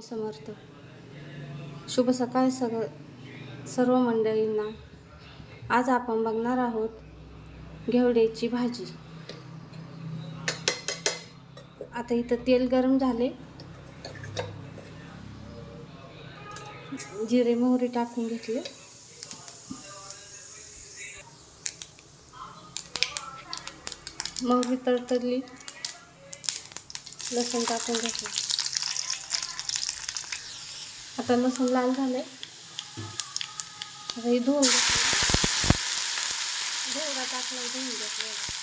समर्थ. शुभ सकाळ सग सर्व मंडळींना. आज आपण बघणार आहोत घेवड्याची भाजी. आता इथं तेल गरम झाले. जिरे मोहरी टाकून घेतले. मोहरी तडतडली. लसूण टाकून घेतलं. आता लसूण लाल झाले आहे हे धुवून घेतलं घेवडा टाकला धुवून घेतलं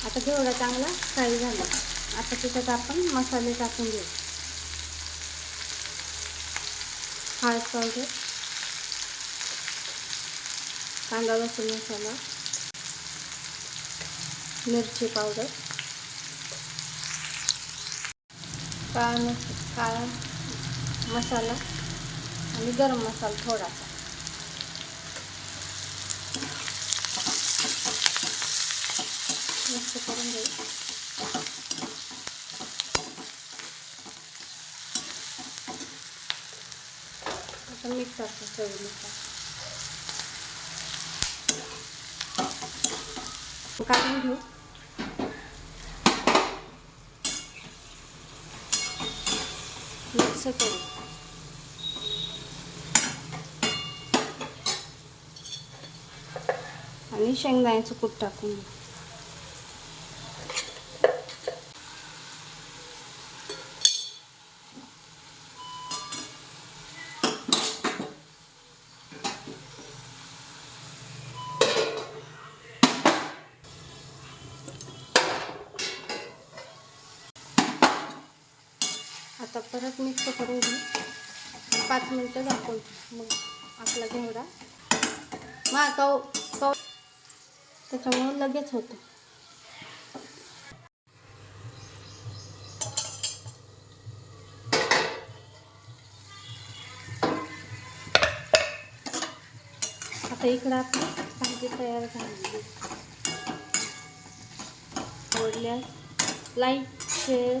आता घेवडा चांगला फ्राय झाला आता त्याच्यात आपण मसाले टाकून घेऊ हळद पावडर कांदा लसूण मसाला मिरची पावडर काळा मस काळा मसाला आणि गरम मसाला थोडासा. मिक्स करून घेऊ. आपण मिक्स करतो चवीनुसार काढून घेऊ. मिक्स करू. आणि शेंगदाण्याचं कूट टाकून. घेऊ आता परत मिक्स करून घेऊ. पाच मिनटं झाकून. मग आपला घेवडा मा कव कव. त्याच्यामुळं लगेच होतं. आता इकडं आपली भाजी तयार झाली. आवडल्यास लाईक शेअर